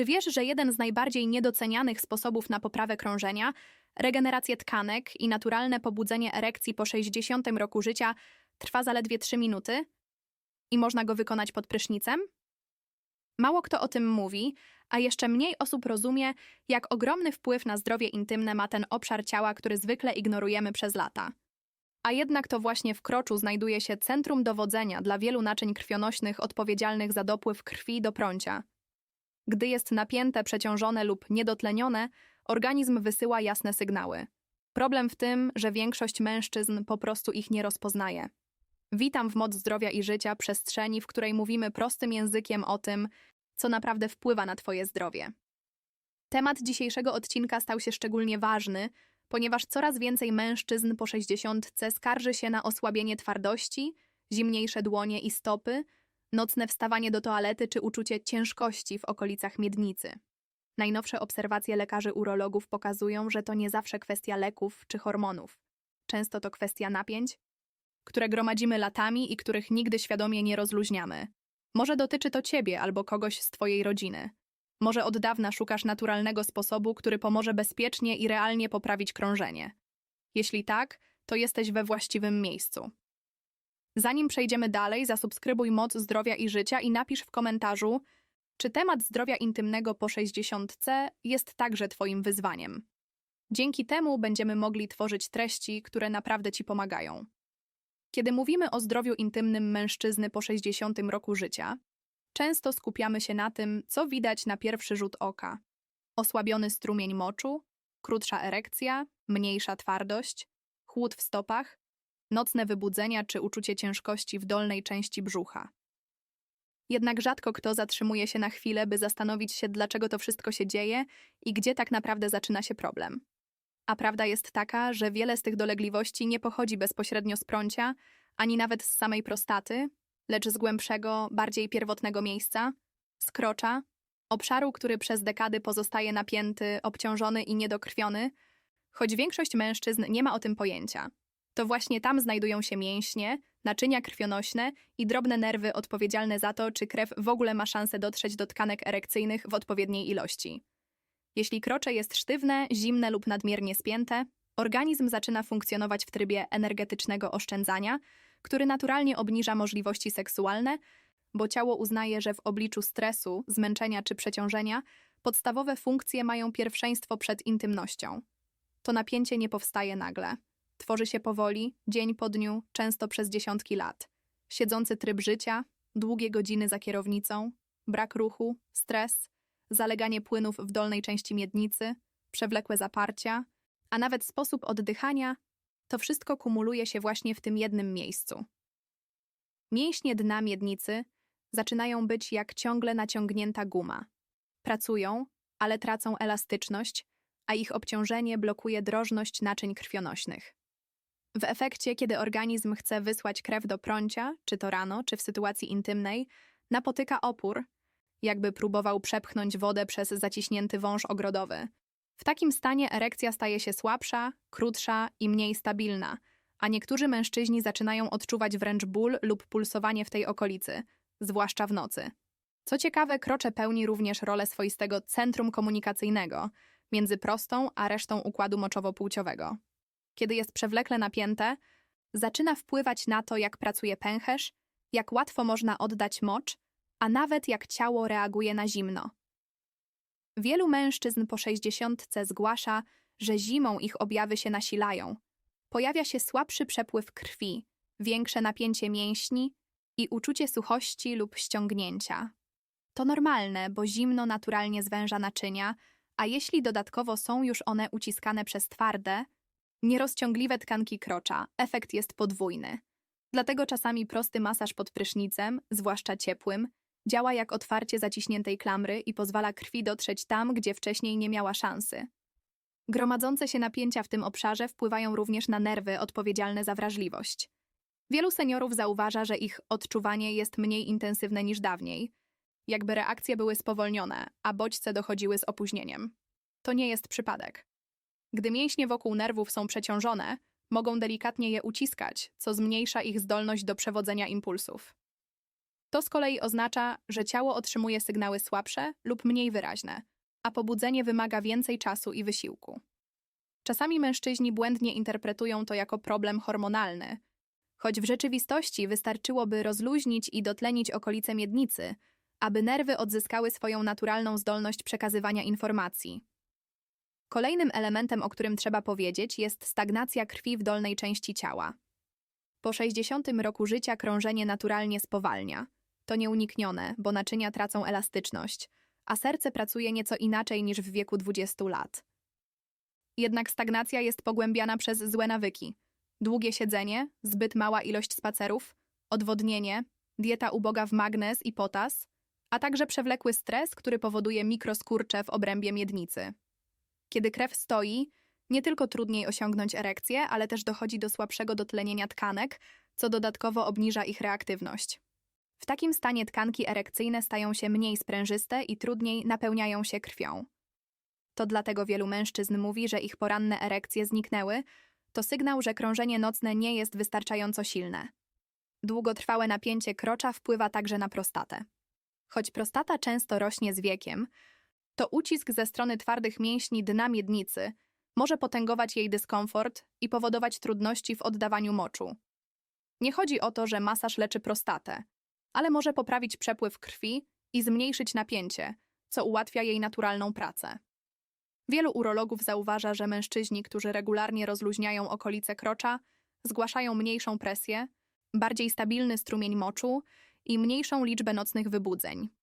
Czy wiesz, że jeden z najbardziej niedocenianych sposobów na poprawę krążenia, regenerację tkanek i naturalne pobudzenie erekcji po 60 roku życia trwa zaledwie 3 minuty i można go wykonać pod prysznicem? Mało kto o tym mówi, a jeszcze mniej osób rozumie, jak ogromny wpływ na zdrowie intymne ma ten obszar ciała, który zwykle ignorujemy przez lata. A jednak to właśnie w kroczu znajduje się centrum dowodzenia dla wielu naczyń krwionośnych odpowiedzialnych za dopływ krwi do prącia. Gdy jest napięte, przeciążone lub niedotlenione, organizm wysyła jasne sygnały. Problem w tym, że większość mężczyzn po prostu ich nie rozpoznaje. Witam w Moc Zdrowia i Życia, przestrzeni, w której mówimy prostym językiem o tym, co naprawdę wpływa na Twoje zdrowie. Temat dzisiejszego odcinka stał się szczególnie ważny, ponieważ coraz więcej mężczyzn po 60 skarży się na osłabienie twardości, zimniejsze dłonie i stopy, nocne wstawanie do toalety czy uczucie ciężkości w okolicach miednicy. Najnowsze obserwacje lekarzy urologów pokazują, że to nie zawsze kwestia leków czy hormonów. Często to kwestia napięć, które gromadzimy latami i których nigdy świadomie nie rozluźniamy. Może dotyczy to ciebie albo kogoś z twojej rodziny. Może od dawna szukasz naturalnego sposobu, który pomoże bezpiecznie i realnie poprawić krążenie. Jeśli tak, to jesteś we właściwym miejscu. Zanim przejdziemy dalej, zasubskrybuj Moc Zdrowia i Życia i napisz w komentarzu, czy temat zdrowia intymnego po 60C jest także Twoim wyzwaniem. Dzięki temu będziemy mogli tworzyć treści, które naprawdę Ci pomagają. Kiedy mówimy o zdrowiu intymnym mężczyzny po 60 roku życia, często skupiamy się na tym, co widać na pierwszy rzut oka. Osłabiony strumień moczu, krótsza erekcja, mniejsza twardość, chłód w stopach, nocne wybudzenia czy uczucie ciężkości w dolnej części brzucha. Jednak rzadko kto zatrzymuje się na chwilę, by zastanowić się, dlaczego to wszystko się dzieje i gdzie tak naprawdę zaczyna się problem. A prawda jest taka, że wiele z tych dolegliwości nie pochodzi bezpośrednio z prącia, ani nawet z samej prostaty, lecz z głębszego, bardziej pierwotnego miejsca, z krocza, obszaru, który przez dekady pozostaje napięty, obciążony i niedokrwiony, choć większość mężczyzn nie ma o tym pojęcia. To właśnie tam znajdują się mięśnie, naczynia krwionośne i drobne nerwy odpowiedzialne za to, czy krew w ogóle ma szansę dotrzeć do tkanek erekcyjnych w odpowiedniej ilości. Jeśli krocze jest sztywne, zimne lub nadmiernie spięte, organizm zaczyna funkcjonować w trybie energetycznego oszczędzania, który naturalnie obniża możliwości seksualne, bo ciało uznaje, że w obliczu stresu, zmęczenia czy przeciążenia podstawowe funkcje mają pierwszeństwo przed intymnością. To napięcie nie powstaje nagle. Tworzy się powoli, dzień po dniu, często przez dziesiątki lat. Siedzący tryb życia, długie godziny za kierownicą, brak ruchu, stres, zaleganie płynów w dolnej części miednicy, przewlekłe zaparcia, a nawet sposób oddychania, to wszystko kumuluje się właśnie w tym jednym miejscu. Mięśnie dna miednicy zaczynają być jak ciągle naciągnięta guma. Pracują, ale tracą elastyczność, a ich obciążenie blokuje drożność naczyń krwionośnych. W efekcie, kiedy organizm chce wysłać krew do prącia, czy to rano, czy w sytuacji intymnej, napotyka opór, jakby próbował przepchnąć wodę przez zaciśnięty wąż ogrodowy. W takim stanie erekcja staje się słabsza, krótsza i mniej stabilna, a niektórzy mężczyźni zaczynają odczuwać wręcz ból lub pulsowanie w tej okolicy, zwłaszcza w nocy. Co ciekawe, krocze pełni również rolę swoistego centrum komunikacyjnego między prostą a resztą układu moczowo-płciowego. Kiedy jest przewlekle napięte, zaczyna wpływać na to, jak pracuje pęcherz, jak łatwo można oddać mocz, a nawet jak ciało reaguje na zimno. Wielu mężczyzn po sześćdziesiątce zgłasza, że zimą ich objawy się nasilają. Pojawia się słabszy przepływ krwi, większe napięcie mięśni i uczucie suchości lub ściągnięcia. To normalne, bo zimno naturalnie zwęża naczynia, a jeśli dodatkowo są już one uciskane przez twarde, nierozciągliwe tkanki krocza, efekt jest podwójny. Dlatego czasami prosty masaż pod prysznicem, zwłaszcza ciepłym, działa jak otwarcie zaciśniętej klamry i pozwala krwi dotrzeć tam, gdzie wcześniej nie miała szansy. Gromadzące się napięcia w tym obszarze wpływają również na nerwy odpowiedzialne za wrażliwość. Wielu seniorów zauważa, że ich odczuwanie jest mniej intensywne niż dawniej, jakby reakcje były spowolnione, a bodźce dochodziły z opóźnieniem. To nie jest przypadek. Gdy mięśnie wokół nerwów są przeciążone, mogą delikatnie je uciskać, co zmniejsza ich zdolność do przewodzenia impulsów. To z kolei oznacza, że ciało otrzymuje sygnały słabsze lub mniej wyraźne, a pobudzenie wymaga więcej czasu i wysiłku. Czasami mężczyźni błędnie interpretują to jako problem hormonalny, choć w rzeczywistości wystarczyłoby rozluźnić i dotlenić okolice miednicy, aby nerwy odzyskały swoją naturalną zdolność przekazywania informacji. Kolejnym elementem, o którym trzeba powiedzieć, jest stagnacja krwi w dolnej części ciała. Po 60 roku życia krążenie naturalnie spowalnia. To nieuniknione, bo naczynia tracą elastyczność, a serce pracuje nieco inaczej niż w wieku 20 lat. Jednak stagnacja jest pogłębiana przez złe nawyki. Długie siedzenie, zbyt mała ilość spacerów, odwodnienie, dieta uboga w magnez i potas, a także przewlekły stres, który powoduje mikroskurcze w obrębie miednicy. Kiedy krew stoi, nie tylko trudniej osiągnąć erekcję, ale też dochodzi do słabszego dotlenienia tkanek, co dodatkowo obniża ich reaktywność. W takim stanie tkanki erekcyjne stają się mniej sprężyste i trudniej napełniają się krwią. To dlatego wielu mężczyzn mówi, że ich poranne erekcje zniknęły, to sygnał, że krążenie nocne nie jest wystarczająco silne. Długotrwałe napięcie krocza wpływa także na prostatę. Choć prostata często rośnie z wiekiem, to ucisk ze strony twardych mięśni dna miednicy może potęgować jej dyskomfort i powodować trudności w oddawaniu moczu. Nie chodzi o to, że masaż leczy prostatę, ale może poprawić przepływ krwi i zmniejszyć napięcie, co ułatwia jej naturalną pracę. Wielu urologów zauważa, że mężczyźni, którzy regularnie rozluźniają okolice krocza, zgłaszają mniejszą presję, bardziej stabilny strumień moczu i mniejszą liczbę nocnych wybudzeń.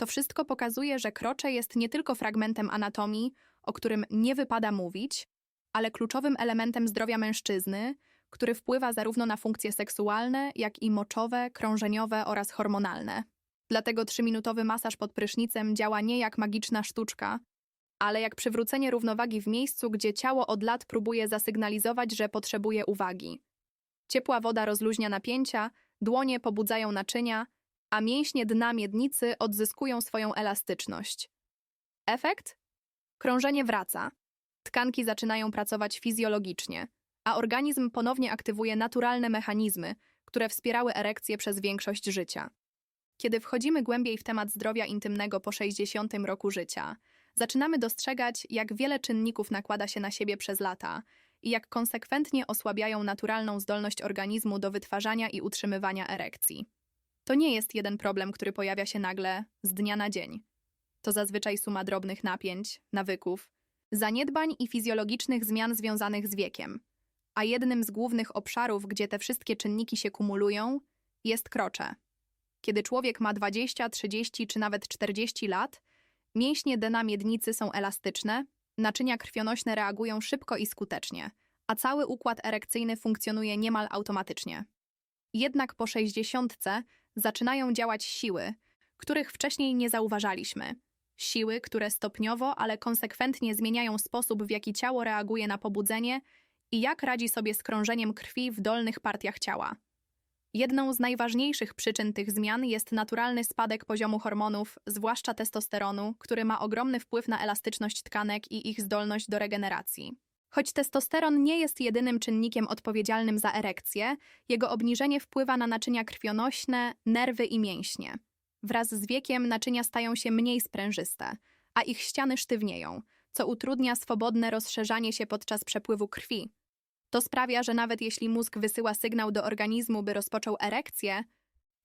To wszystko pokazuje, że krocze jest nie tylko fragmentem anatomii, o którym nie wypada mówić, ale kluczowym elementem zdrowia mężczyzny, który wpływa zarówno na funkcje seksualne, jak i moczowe, krążeniowe oraz hormonalne. Dlatego trzyminutowy masaż pod prysznicem działa nie jak magiczna sztuczka, ale jak przywrócenie równowagi w miejscu, gdzie ciało od lat próbuje zasygnalizować, że potrzebuje uwagi. Ciepła woda rozluźnia napięcia, dłonie pobudzają naczynia, a mięśnie dna miednicy odzyskują swoją elastyczność. Efekt? Krążenie wraca. Tkanki zaczynają pracować fizjologicznie, a organizm ponownie aktywuje naturalne mechanizmy, które wspierały erekcję przez większość życia. Kiedy wchodzimy głębiej w temat zdrowia intymnego po 60 roku życia, zaczynamy dostrzegać, jak wiele czynników nakłada się na siebie przez lata i jak konsekwentnie osłabiają naturalną zdolność organizmu do wytwarzania i utrzymywania erekcji. To nie jest jeden problem, który pojawia się nagle z dnia na dzień. To zazwyczaj suma drobnych napięć, nawyków, zaniedbań i fizjologicznych zmian związanych z wiekiem. A jednym z głównych obszarów, gdzie te wszystkie czynniki się kumulują, jest krocze. Kiedy człowiek ma 20, 30 czy nawet 40 lat, mięśnie dna miednicy są elastyczne, naczynia krwionośne reagują szybko i skutecznie, a cały układ erekcyjny funkcjonuje niemal automatycznie. Jednak po 60 zaczynają działać siły, których wcześniej nie zauważaliśmy. Siły, które stopniowo, ale konsekwentnie zmieniają sposób, w jaki ciało reaguje na pobudzenie i jak radzi sobie z krążeniem krwi w dolnych partiach ciała. Jedną z najważniejszych przyczyn tych zmian jest naturalny spadek poziomu hormonów, zwłaszcza testosteronu, który ma ogromny wpływ na elastyczność tkanek i ich zdolność do regeneracji. Choć testosteron nie jest jedynym czynnikiem odpowiedzialnym za erekcję, jego obniżenie wpływa na naczynia krwionośne, nerwy i mięśnie. Wraz z wiekiem naczynia stają się mniej sprężyste, a ich ściany sztywnieją, co utrudnia swobodne rozszerzanie się podczas przepływu krwi. To sprawia, że nawet jeśli mózg wysyła sygnał do organizmu, by rozpoczął erekcję,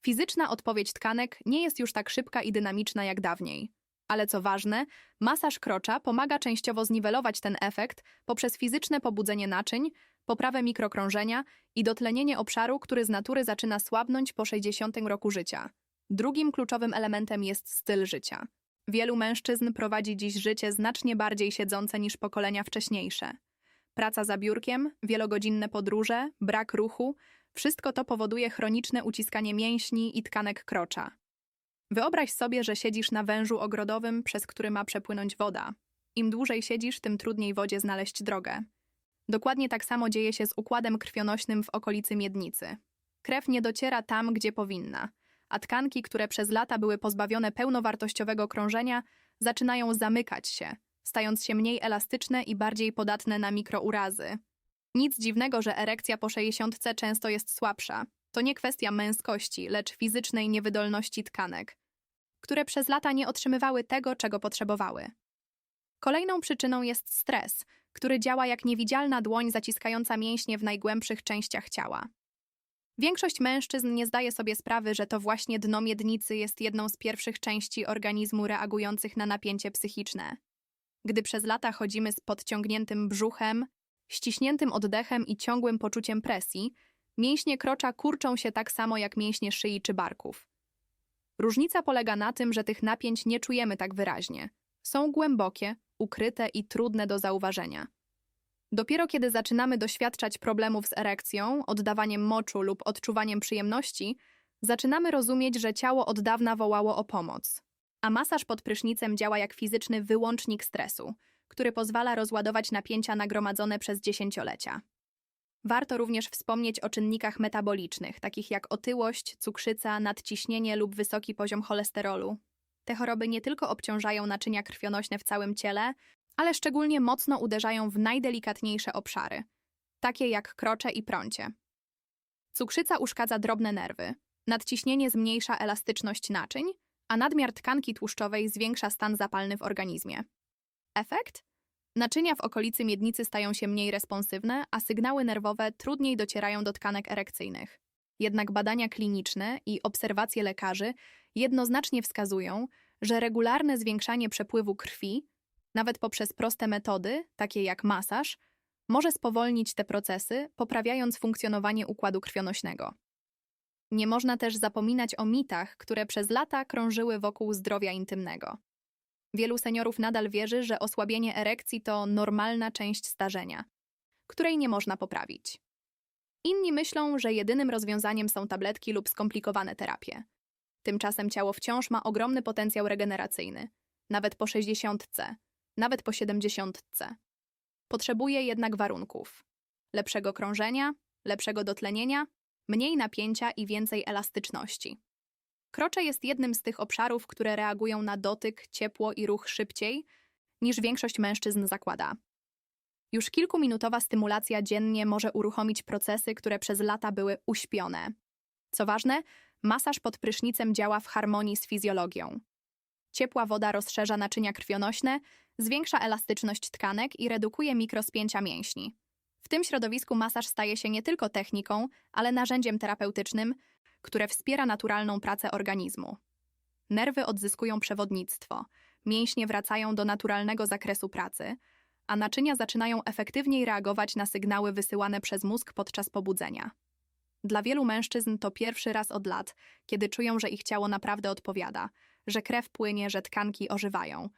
fizyczna odpowiedź tkanek nie jest już tak szybka i dynamiczna jak dawniej. Ale co ważne, masaż krocza pomaga częściowo zniwelować ten efekt poprzez fizyczne pobudzenie naczyń, poprawę mikrokrążenia i dotlenienie obszaru, który z natury zaczyna słabnąć po 60 roku życia. Drugim kluczowym elementem jest styl życia. Wielu mężczyzn prowadzi dziś życie znacznie bardziej siedzące niż pokolenia wcześniejsze. Praca za biurkiem, wielogodzinne podróże, brak ruchu wszystko to powoduje chroniczne uciskanie mięśni i tkanek krocza. Wyobraź sobie, że siedzisz na wężu ogrodowym, przez który ma przepłynąć woda. Im dłużej siedzisz, tym trudniej wodzie znaleźć drogę. Dokładnie tak samo dzieje się z układem krwionośnym w okolicy miednicy. Krew nie dociera tam, gdzie powinna, a tkanki, które przez lata były pozbawione pełnowartościowego krążenia, zaczynają zamykać się, stając się mniej elastyczne i bardziej podatne na mikrourazy. Nic dziwnego, że erekcja po 60 często jest słabsza. To nie kwestia męskości, lecz fizycznej niewydolności tkanek, które przez lata nie otrzymywały tego, czego potrzebowały. Kolejną przyczyną jest stres, który działa jak niewidzialna dłoń zaciskająca mięśnie w najgłębszych częściach ciała. Większość mężczyzn nie zdaje sobie sprawy, że to właśnie dno miednicy jest jedną z pierwszych części organizmu reagujących na napięcie psychiczne. Gdy przez lata chodzimy z podciągniętym brzuchem, ściśniętym oddechem i ciągłym poczuciem presji, mięśnie krocza kurczą się tak samo jak mięśnie szyi czy barków. Różnica polega na tym, że tych napięć nie czujemy tak wyraźnie. Są głębokie, ukryte i trudne do zauważenia. Dopiero kiedy zaczynamy doświadczać problemów z erekcją, oddawaniem moczu lub odczuwaniem przyjemności, zaczynamy rozumieć, że ciało od dawna wołało o pomoc. A masaż pod prysznicem działa jak fizyczny wyłącznik stresu, który pozwala rozładować napięcia nagromadzone przez dziesięciolecia. Warto również wspomnieć o czynnikach metabolicznych, takich jak otyłość, cukrzyca, nadciśnienie lub wysoki poziom cholesterolu. Te choroby nie tylko obciążają naczynia krwionośne w całym ciele, ale szczególnie mocno uderzają w najdelikatniejsze obszary, takie jak krocze i prącie. Cukrzyca uszkadza drobne nerwy, nadciśnienie zmniejsza elastyczność naczyń, a nadmiar tkanki tłuszczowej zwiększa stan zapalny w organizmie. Efekt? Naczynia w okolicy miednicy stają się mniej responsywne, a sygnały nerwowe trudniej docierają do tkanek erekcyjnych. Jednak badania kliniczne i obserwacje lekarzy jednoznacznie wskazują, że regularne zwiększanie przepływu krwi, nawet poprzez proste metody, takie jak masaż, może spowolnić te procesy, poprawiając funkcjonowanie układu krwionośnego. Nie można też zapominać o mitach, które przez lata krążyły wokół zdrowia intymnego. Wielu seniorów nadal wierzy, że osłabienie erekcji to normalna część starzenia, której nie można poprawić. Inni myślą, że jedynym rozwiązaniem są tabletki lub skomplikowane terapie. Tymczasem ciało wciąż ma ogromny potencjał regeneracyjny, nawet po 60, nawet po 70. Potrzebuje jednak warunków: lepszego krążenia, lepszego dotlenienia, mniej napięcia i więcej elastyczności. Krocze jest jednym z tych obszarów, które reagują na dotyk, ciepło i ruch szybciej niż większość mężczyzn zakłada. Już kilkuminutowa stymulacja dziennie może uruchomić procesy, które przez lata były uśpione. Co ważne, masaż pod prysznicem działa w harmonii z fizjologią. Ciepła woda rozszerza naczynia krwionośne, zwiększa elastyczność tkanek i redukuje mikrospięcia mięśni. W tym środowisku masaż staje się nie tylko techniką, ale narzędziem terapeutycznym, które wspiera naturalną pracę organizmu. Nerwy odzyskują przewodnictwo, mięśnie wracają do naturalnego zakresu pracy, a naczynia zaczynają efektywniej reagować na sygnały wysyłane przez mózg podczas pobudzenia. Dla wielu mężczyzn to pierwszy raz od lat, kiedy czują, że ich ciało naprawdę odpowiada, że krew płynie, że tkanki ożywają.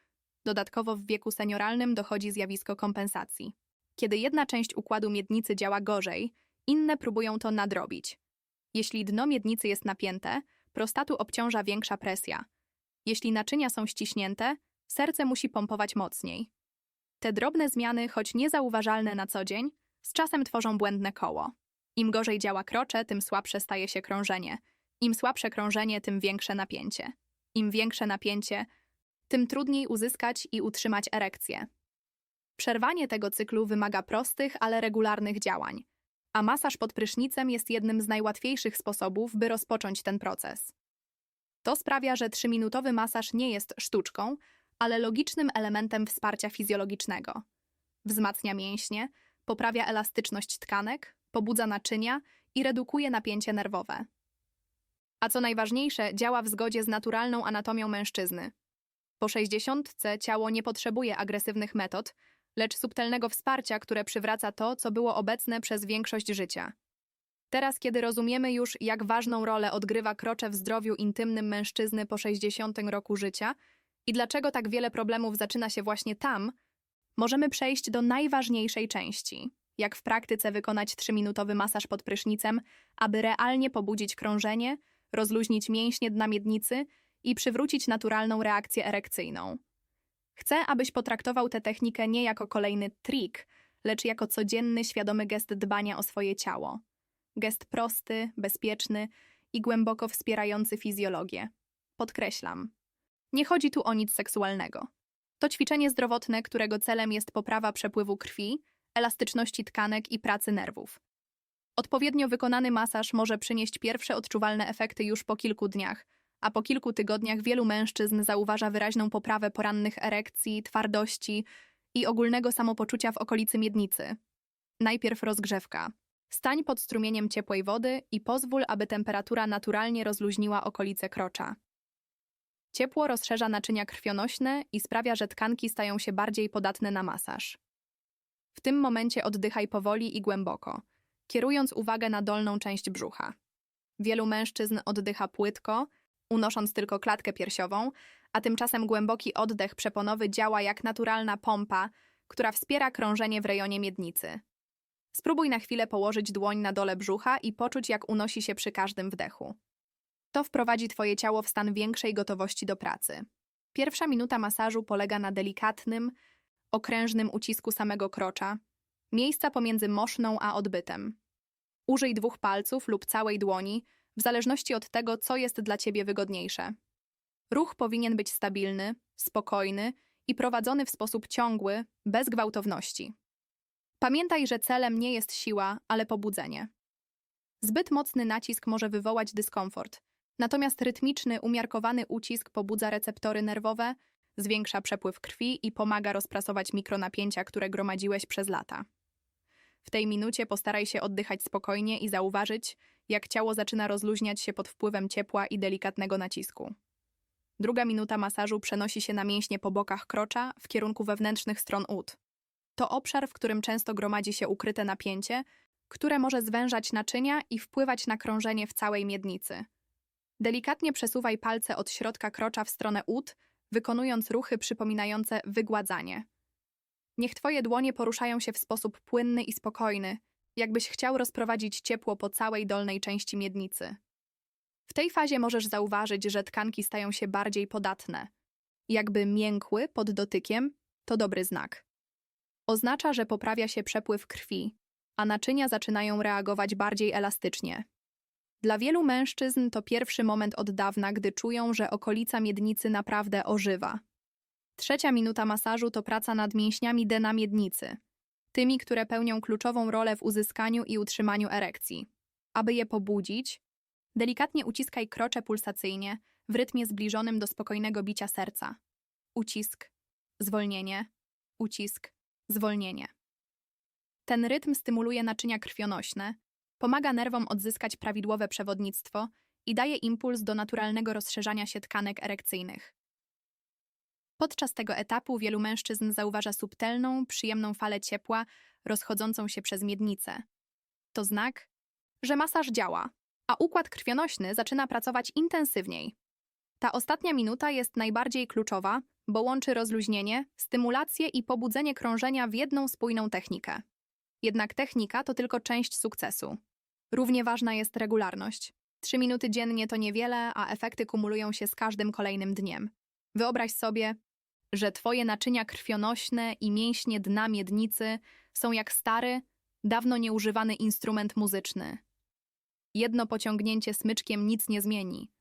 Dodatkowo w wieku senioralnym dochodzi zjawisko kompensacji. Kiedy jedna część układu miednicy działa gorzej, inne próbują to nadrobić. Jeśli dno miednicy jest napięte, prostatu obciąża większa presja. Jeśli naczynia są ściśnięte, serce musi pompować mocniej. Te drobne zmiany, choć niezauważalne na co dzień, z czasem tworzą błędne koło. Im gorzej działa krocze, tym słabsze staje się krążenie. Im słabsze krążenie, tym większe napięcie. Im większe napięcie, tym trudniej uzyskać i utrzymać erekcję. Przerwanie tego cyklu wymaga prostych, ale regularnych działań, a masaż pod prysznicem jest jednym z najłatwiejszych sposobów, by rozpocząć ten proces. To sprawia, że trzyminutowy masaż nie jest sztuczką, ale logicznym elementem wsparcia fizjologicznego. Wzmacnia mięśnie, poprawia elastyczność tkanek, pobudza naczynia i redukuje napięcie nerwowe. A co najważniejsze, działa w zgodzie z naturalną anatomią mężczyzny. Po 60 ciało nie potrzebuje agresywnych metod, lecz subtelnego wsparcia, które przywraca to, co było obecne przez większość życia. Teraz, kiedy rozumiemy już, jak ważną rolę odgrywa krocze w zdrowiu intymnym mężczyzny po 60 roku życia i dlaczego tak wiele problemów zaczyna się właśnie tam, możemy przejść do najważniejszej części. Jak w praktyce wykonać 3-minutowy masaż pod prysznicem, aby realnie pobudzić krążenie, rozluźnić mięśnie dna miednicy i przywrócić naturalną reakcję erekcyjną. Chcę, abyś potraktował tę technikę nie jako kolejny trik, lecz jako codzienny, świadomy gest dbania o swoje ciało. Gest prosty, bezpieczny i głęboko wspierający fizjologię. Podkreślam. Nie chodzi tu o nic seksualnego. To ćwiczenie zdrowotne, którego celem jest poprawa przepływu krwi, elastyczności tkanek i pracy nerwów. Odpowiednio wykonany masaż może przynieść pierwsze odczuwalne efekty już po kilku dniach, a po kilku tygodniach wielu mężczyzn zauważa wyraźną poprawę porannych erekcji, twardości i ogólnego samopoczucia w okolicy miednicy. Najpierw rozgrzewka. Stań pod strumieniem ciepłej wody i pozwól, aby temperatura naturalnie rozluźniła okolice krocza. Ciepło rozszerza naczynia krwionośne i sprawia, że tkanki stają się bardziej podatne na masaż. W tym momencie oddychaj powoli i głęboko, kierując uwagę na dolną część brzucha. Wielu mężczyzn oddycha płytko, unosząc tylko klatkę piersiową, a tymczasem głęboki oddech przeponowy działa jak naturalna pompa, która wspiera krążenie w rejonie miednicy. Spróbuj na chwilę położyć dłoń na dole brzucha i poczuć, jak unosi się przy każdym wdechu. To wprowadzi Twoje ciało w stan większej gotowości do pracy. Pierwsza minuta masażu polega na delikatnym, okrężnym ucisku samego krocza, miejsca pomiędzy moszną a odbytem. Użyj dwóch palców lub całej dłoni, w zależności od tego, co jest dla Ciebie wygodniejsze. Ruch powinien być stabilny, spokojny i prowadzony w sposób ciągły, bez gwałtowności. Pamiętaj, że celem nie jest siła, ale pobudzenie. Zbyt mocny nacisk może wywołać dyskomfort, natomiast rytmiczny, umiarkowany ucisk pobudza receptory nerwowe, zwiększa przepływ krwi i pomaga rozprasować mikronapięcia, które gromadziłeś przez lata. W tej minucie postaraj się oddychać spokojnie i zauważyć, jak ciało zaczyna rozluźniać się pod wpływem ciepła i delikatnego nacisku. Druga minuta masażu przenosi się na mięśnie po bokach krocza w kierunku wewnętrznych stron ud. To obszar, w którym często gromadzi się ukryte napięcie, które może zwężać naczynia i wpływać na krążenie w całej miednicy. Delikatnie przesuwaj palce od środka krocza w stronę ud, wykonując ruchy przypominające wygładzanie. Niech Twoje dłonie poruszają się w sposób płynny i spokojny, jakbyś chciał rozprowadzić ciepło po całej dolnej części miednicy. W tej fazie możesz zauważyć, że tkanki stają się bardziej podatne. Jakby miękły pod dotykiem, to dobry znak. Oznacza, że poprawia się przepływ krwi, a naczynia zaczynają reagować bardziej elastycznie. Dla wielu mężczyzn to pierwszy moment od dawna, gdy czują, że okolica miednicy naprawdę ożywa. Trzecia minuta masażu to praca nad mięśniami dna miednicy, tymi, które pełnią kluczową rolę w uzyskaniu i utrzymaniu erekcji. Aby je pobudzić, delikatnie uciskaj krocze pulsacyjnie w rytmie zbliżonym do spokojnego bicia serca. Ucisk, zwolnienie, ucisk, zwolnienie. Ten rytm stymuluje naczynia krwionośne, pomaga nerwom odzyskać prawidłowe przewodnictwo i daje impuls do naturalnego rozszerzania się tkanek erekcyjnych. Podczas tego etapu wielu mężczyzn zauważa subtelną, przyjemną falę ciepła rozchodzącą się przez miednicę. To znak, że masaż działa, a układ krwionośny zaczyna pracować intensywniej. Ta ostatnia minuta jest najbardziej kluczowa, bo łączy rozluźnienie, stymulację i pobudzenie krążenia w jedną spójną technikę. Jednak technika to tylko część sukcesu. Równie ważna jest regularność. Trzy minuty dziennie to niewiele, a efekty kumulują się z każdym kolejnym dniem. Wyobraź sobie, że twoje naczynia krwionośne i mięśnie dna miednicy są jak stary, dawno nieużywany instrument muzyczny. Jedno pociągnięcie smyczkiem nic nie zmieni,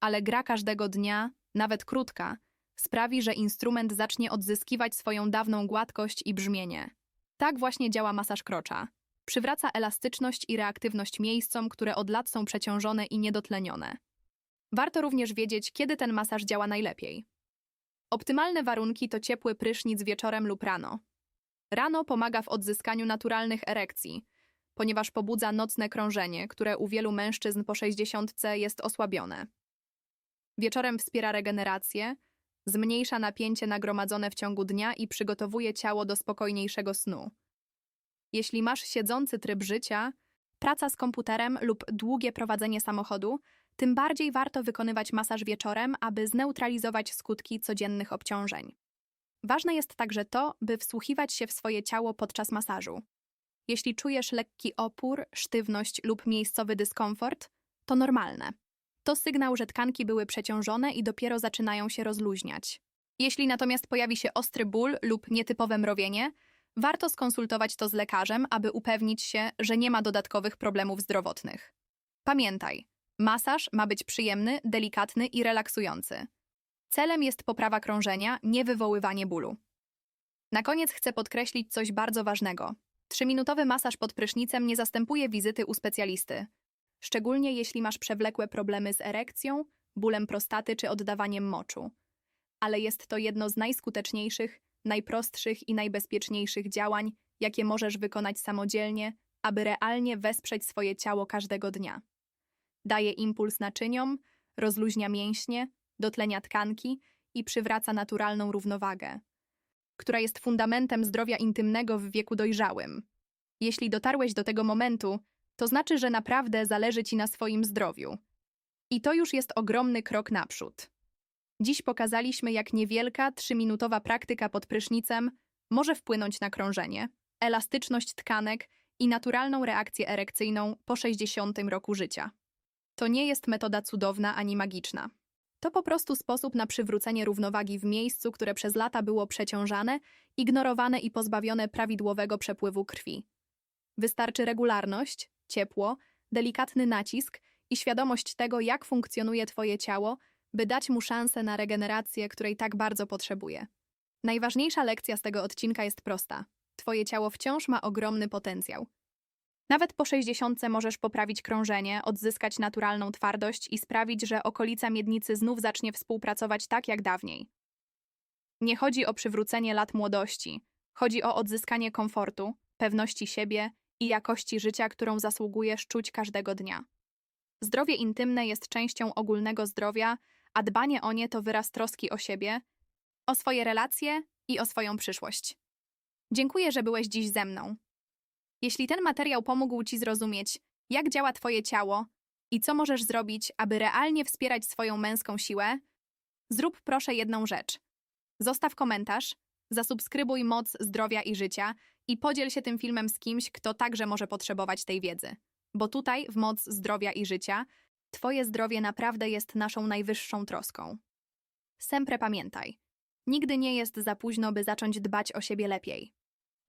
ale gra każdego dnia, nawet krótka, sprawi, że instrument zacznie odzyskiwać swoją dawną gładkość i brzmienie. Tak właśnie działa masaż krocza. Przywraca elastyczność i reaktywność miejscom, które od lat są przeciążone i niedotlenione. Warto również wiedzieć, kiedy ten masaż działa najlepiej. Optymalne warunki to ciepły prysznic wieczorem lub rano. Rano pomaga w odzyskaniu naturalnych erekcji, ponieważ pobudza nocne krążenie, które u wielu mężczyzn po 60 jest osłabione. Wieczorem wspiera regenerację, zmniejsza napięcie nagromadzone w ciągu dnia i przygotowuje ciało do spokojniejszego snu. Jeśli masz siedzący tryb życia, praca z komputerem lub długie prowadzenie samochodu, tym bardziej warto wykonywać masaż wieczorem, aby zneutralizować skutki codziennych obciążeń. Ważne jest także to, by wsłuchiwać się w swoje ciało podczas masażu. Jeśli czujesz lekki opór, sztywność lub miejscowy dyskomfort, to normalne. To sygnał, że tkanki były przeciążone i dopiero zaczynają się rozluźniać. Jeśli natomiast pojawi się ostry ból lub nietypowe mrowienie, warto skonsultować to z lekarzem, aby upewnić się, że nie ma dodatkowych problemów zdrowotnych. Pamiętaj, masaż ma być przyjemny, delikatny i relaksujący. Celem jest poprawa krążenia, nie wywoływanie bólu. Na koniec chcę podkreślić coś bardzo ważnego. Trzyminutowy masaż pod prysznicem nie zastępuje wizyty u specjalisty. Szczególnie jeśli masz przewlekłe problemy z erekcją, bólem prostaty czy oddawaniem moczu. Ale jest to jedno z najskuteczniejszych, najprostszych i najbezpieczniejszych działań, jakie możesz wykonać samodzielnie, aby realnie wesprzeć swoje ciało każdego dnia. Daje impuls naczyniom, rozluźnia mięśnie, dotlenia tkanki i przywraca naturalną równowagę, która jest fundamentem zdrowia intymnego w wieku dojrzałym. Jeśli dotarłeś do tego momentu, to znaczy, że naprawdę zależy ci na swoim zdrowiu. I to już jest ogromny krok naprzód. Dziś pokazaliśmy, jak niewielka, trzyminutowa praktyka pod prysznicem może wpłynąć na krążenie, elastyczność tkanek i naturalną reakcję erekcyjną po 60 roku życia. To nie jest metoda cudowna ani magiczna. To po prostu sposób na przywrócenie równowagi w miejscu, które przez lata było przeciążane, ignorowane i pozbawione prawidłowego przepływu krwi. Wystarczy regularność, ciepło, delikatny nacisk i świadomość tego, jak funkcjonuje Twoje ciało, by dać mu szansę na regenerację, której tak bardzo potrzebuje. Najważniejsza lekcja z tego odcinka jest prosta. Twoje ciało wciąż ma ogromny potencjał. Nawet po 60 możesz poprawić krążenie, odzyskać naturalną twardość i sprawić, że okolica miednicy znów zacznie współpracować tak jak dawniej. Nie chodzi o przywrócenie lat młodości, chodzi o odzyskanie komfortu, pewności siebie i jakości życia, którą zasługujesz czuć każdego dnia. Zdrowie intymne jest częścią ogólnego zdrowia, a dbanie o nie to wyraz troski o siebie, o swoje relacje i o swoją przyszłość. Dziękuję, że byłeś dziś ze mną. Jeśli ten materiał pomógł Ci zrozumieć, jak działa Twoje ciało i co możesz zrobić, aby realnie wspierać swoją męską siłę, zrób proszę jedną rzecz. Zostaw komentarz, zasubskrybuj Moc Zdrowia i Życia i podziel się tym filmem z kimś, kto także może potrzebować tej wiedzy. Bo tutaj, w Moc Zdrowia i Życia, Twoje zdrowie naprawdę jest naszą najwyższą troską. Sempre pamiętaj, nigdy nie jest za późno, by zacząć dbać o siebie lepiej.